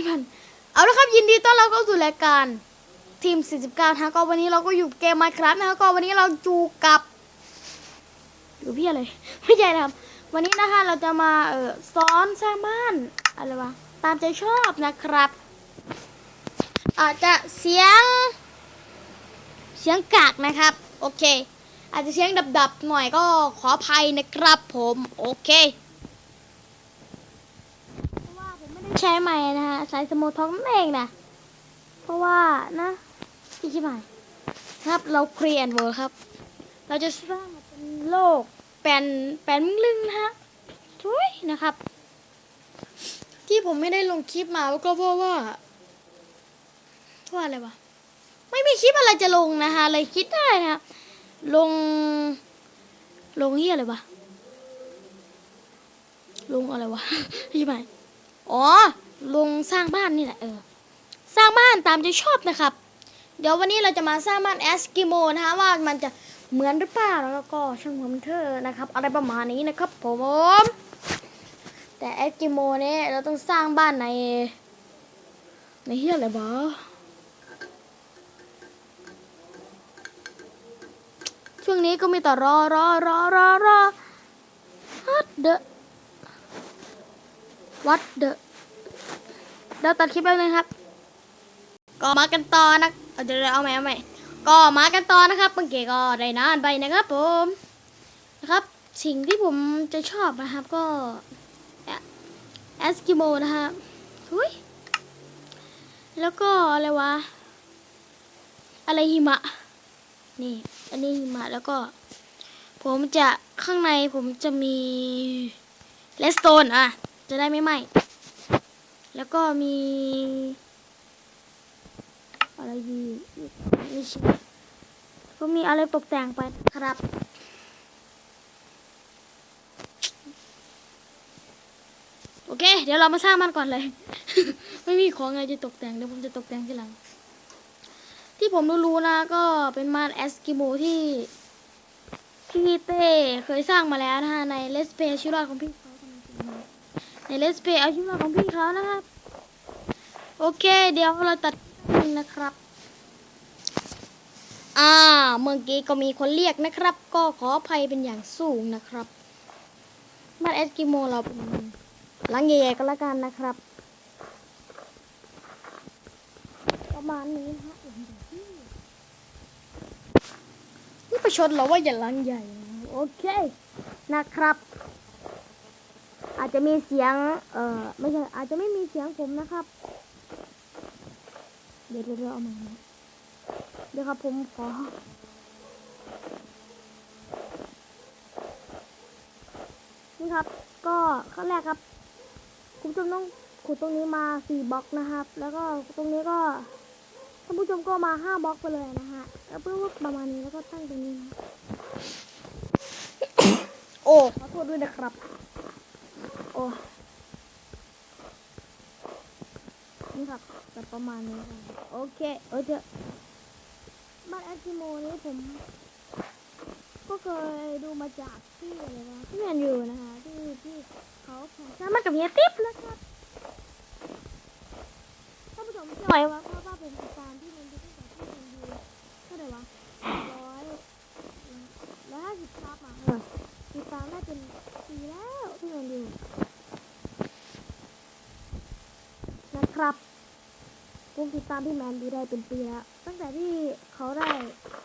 ี่มันเอาละครับยินดีต้อนรับเข้าสู่รายการทีม 49นะก็วันนี้เราก็อยู่เกม Minecraft นะครับก็วันนี้เราจูกับอยู่พี่อะไรไม่ใช่นะครับ วันนี้นะคะเราจะมาเออสอนสร้างบ้านอะไรวะตามใจชอบนะครับ อาจจะเสียงเสียงกากนะครับ โอเค อาจจะเสียงดับๆหน่อยก็ขออภัยนะครับผม โอเค เพ ราะว่าผมไม่ได้ใช้ไม้นะฮะใช้สมท็อกนั่นเองนะ เพราะว่านะพี่ชิบหายครับเราเครียนเวอร์ครับ เราจะสร้างเป็นโลกแปลนแปลนมึงลึงนะฮะช่วยนะครับ ที่ผมไม่ได้ลงคลิปมาก็เพราะว่าว่าอะไรวะไม่มีคลิปอะไรจะลงนะฮะเลยคิดได้นะลง ลงเฮียอะไรวะลงอะไรวะพี่ชิบหาย อ๋อ ลงสร้างบ้านนี่แหละเออ สร้างบ้านตามใจชอบนะครับ เดี๋ยววันนี้เราจะมาสร้างบ้านแอสกิโมนะคะว่ามันจะเหมือนหรือเปล่าแล้วก็ช่างหัวมันเถอะนะครับ อะไรประมาณนี้นะครับผมแต่แอสกิโมเนี่ยเราต้องสร้างบ้านใน ในเฮียอะไรบ้าช่วงนี้ก็มีแต่รอรอรอรอรอฮัดเดอะ วัดเดอะเดี๋ยวตัดคลิปแล้วนะครับ ก็มากันต่อนะเอาเดี๋ยวเอาใหม่เอาใหม่ก็มากันต่อนะครับเมื่อกี้ก็ได้นานไปนะครับผมนะครับ สิ่งที่ผมจะชอบนะครับก็แอสกิโมนะครับหุยแล้วก็อะไรวะ อะไรหิมะ นี่ อันนี้หิมะแล้วก็ ผมจะข้างในผมจะมีเลสโตนอะ จะได้ไม่ไหม้แล้วก็มีอะไรดีไม่ใช่ก็มีอะไรตกแต่งไปครับ โอเค เดี๋ยวเรามาสร้างมันก่อนเลย ไม่มีของอะไรจะตกแต่งเดี๋ยวผมจะตกแต่งทีหลัง ที่ผมรู้ๆนะ ก็เป็นมานแอสกิโมที่ที่เต้เคยสร้างมาแล้วนะฮะในเลสเปชิรอดของพี่เขาทำจริงๆ ในเลสเปเอาชิรอดของพี่เขานะครับ โอเค เดี๋ยวเราตัดนะครับ อ่า เมื่อกี้ก็มีคนเรียกนะครับ ก็ขออภัยเป็นอย่างสูงนะครับบ้านเอสกิโมเราเป็นหลังใหญ่ๆก็แล้วกันนะครับ ประมาณนี้นะฮะนี่ประชดเราว่าอย่าหลังใหญ่ โอเค นะครับ อาจจะมีเสียง เอ่อ ไม่ใช่ อาจจะไม่มีเสียงผมนะครับ เดี๋ยวเดี๋ยวเดี๋ยวเอามานะเดี๋ยวครับผมขอนี่ครับ ก็ขั้นแรกครับ คุณผู้ชมต้องขุดตรงนี้มาสี่บล็อกนะครับ แล้วก็ตรงนี้ก็ท่านผู้ชมก็มาห้าบล็อกไปเลยนะฮะแล้วเพื่อว่าประมาณนี้แล้วก็ตั้งตรงนี้นะโอ้ขอโทษด้วยนะครับ อ้นี่ครับจะประมาณนี้ครับโอเคเออเจอบ้านแอสกิโมนี้ผม ก็เคยดูมาจากที่อะไรวะที่แมนยูนะคะที่ที่เขาแข่งมากับเฮียติ๊บนะครับท่านผู้ชมเชื่อไหมว่าเพราะว่าผมติดตามที่แมนยูตั้งแต่ที่แมนยูเท่าไหร่วะร้อยร้อยห้าสิบครับอะเออติดตามได้เป็นปีแล้วที่แมนยูนะครับ ผม ติดตามพี่แมนดูได้เป็นปีแล้ว ตั้งแต่ที่เขาได้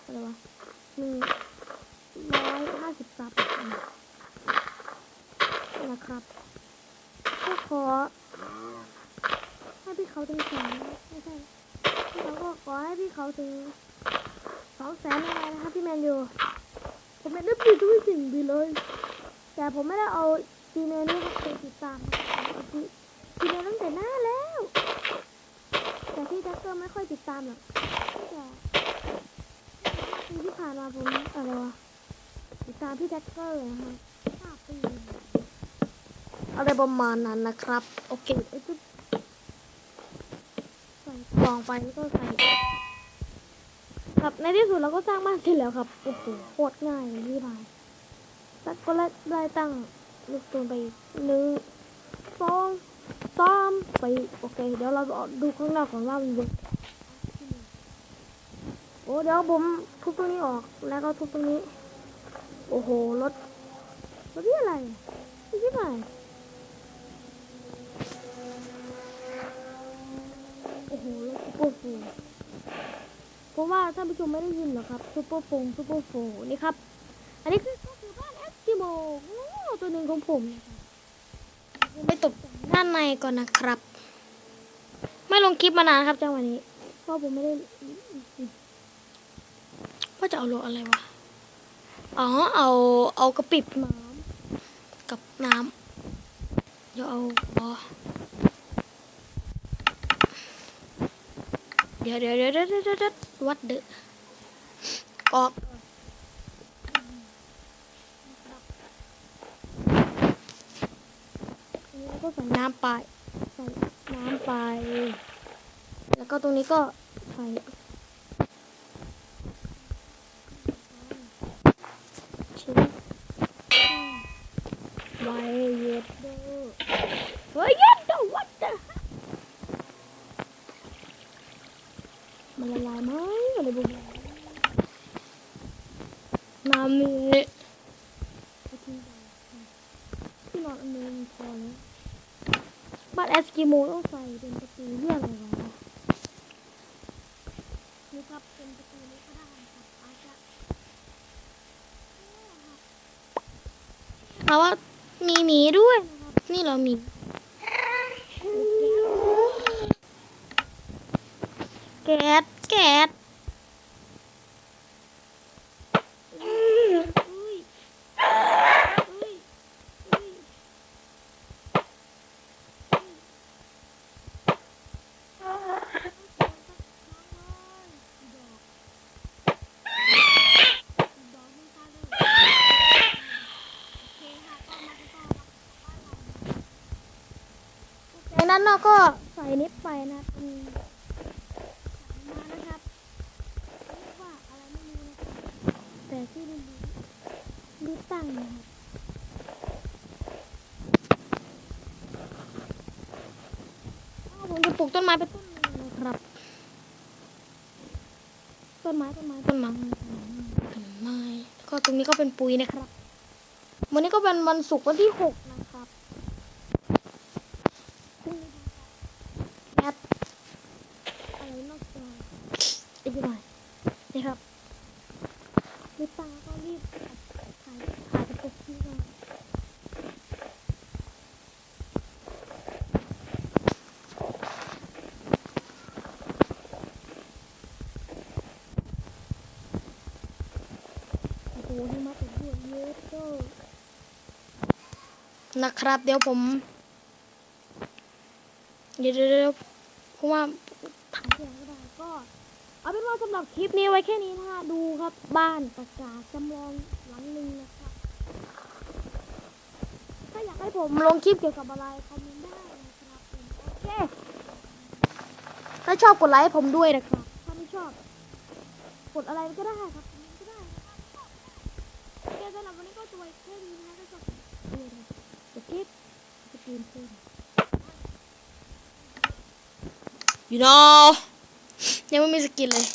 อะไรวะหนึ่งร้อยห้าสิบซับนะครับก็ขอให้พี่เขาถึงแสนไม่ใช่พี่เขาก็ขอให้พี่เขาถึงสองแสนอะไรนะครับพี่แมนยูผมไม่ได้ปิดทุกสิ่งดีเลย แต่ผมไม่ได้เอาจีเนนี่ไปติดตามเอาจีจีเนตั้งแต่หน้าแล้ว แต่พี่แจ็คเกอร์ไม่ค่อยติดตามหรอกแต่ปีที่ผ่านมาผมอะไรวะติดตามพี่แจ็คเกอร์นะคะห้าปีอะไรประมาณนั้นนะครับ โอเคเอ้ยจะใส่กล่องไปแล้วก็ใส่ครับในที่สุดเราก็สร้างบ้านเสร็จแล้วครับโอ้โหโคตรง่ายเลยพี่พายแล้วก็ได้ตั้งลูกตูนไปหนึ่งสอง ไปโอเค เดี๋ยวเราดูข้างนอกก่อนว่ามันเวิร์กโอ้เดี๋ยวผมทุบตรงนี้ออกแล้วก็ทุบตรงนี้ โอ้โหรถรถนี่อะไรนี่ที่ไหนโอ้โหรถซุปเปอร์โฟเพราะว่าท่านผู้ชมไม่ได้ยินหรอครับซุปเปอร์โฟร์ซุปเปอร์โฟนี่ครับ อันนี้คือก็คือบ้านเอสกิโมโอ้ตัวหนึ่งของผมนะครับไปตกแต่ง ด้านในก่อนนะครับ ไม่ลงคลิปมานานครับจังหวะนี้เพราะผมไม่ได้ว่าจะเอาโลอะไรวะ อ๋อ เอาเอากระปิบน้ำกับน้ำเดี๋ยวเอาอ๋อเดี๋ยวเดี๋ยวเดี๋ยวเดี๋ยวเดี๋ยวเดี๋ยววัดเดอออกอันนี้เรา ก็ใส่น้ำไปใส่น้ำไป แล้วก็ตรงนี้ก็ใส่ชิ้นไวเย็ดเดอเฮ้ยเย็ดดอวัดเดอมันละลายไหมอะไรบุบน้ำนี่เอาทิ้งไปที่นอนอันนึงพอแล้ว บ้านเอสกิโมต้องใส่เป็นประตูเรื่องอะไรวะนี่ครับเป็นประตูนี้ก็ได้ครับอาจจะเพราว่ามีหมีด้วย นี่เรามีแก๊สแก๊สอุ้ยอุ้ยอุ้ยจาก นั้นเราก็ใส่นิดไปนะอืมมานะครับเรียกว่าอะไรไม่รู้นะครับแต่ที่รู้รู้ตั้งนะครับอ้าวผมจะปลูกต้นไม้เป็นต้นหนึ่งนะครับ ต้นไม้ต้นไม้ต้นไม้ต้นไม้แล้วก็ตรงนี้ก็เป็นปุ๋ยนะครับ วันนี้ก็เป็นวันศุกร์วันที่หกนะครับพรุ่งนี้แอดอะไรนอกจออีกหน่อยนี่ ครับรีบตั้งแล้วก็รีบถ่ายถ่ายถ่ายกระปุกนี้ก่อนโอ้โหที่มาเป็นด้วเยอะเจ้านะครับ เดี๋ยวผม เดี๋ยวเดี๋ยวเดี๋ยวเพราะว่าถ่ายที่ไหนก็ได้ก็ เอาเป็นว่าสำหรับคลิปนี้ไว้แค่นี้นะดูครับบ้านประกาศจำลองหลังหนึ่งนะครับถ้าอยากให้ผมลงคลิปเกี่ยวกับอะไรคอมเมนต์ได้นะครับโอเคถ้าชอบกดไลค์ให้ผมด้วยนะครับถ้าไม่ชอบ กดอะไรก็ได้ครับก็ได้นะครับโอเคสำหรับวันนี้ก็ตัวแค่นี้นะถ้าชอบด้วยนะโอเคจะเปลี่ยนเพลง You know ยังไม่มีสกินเลย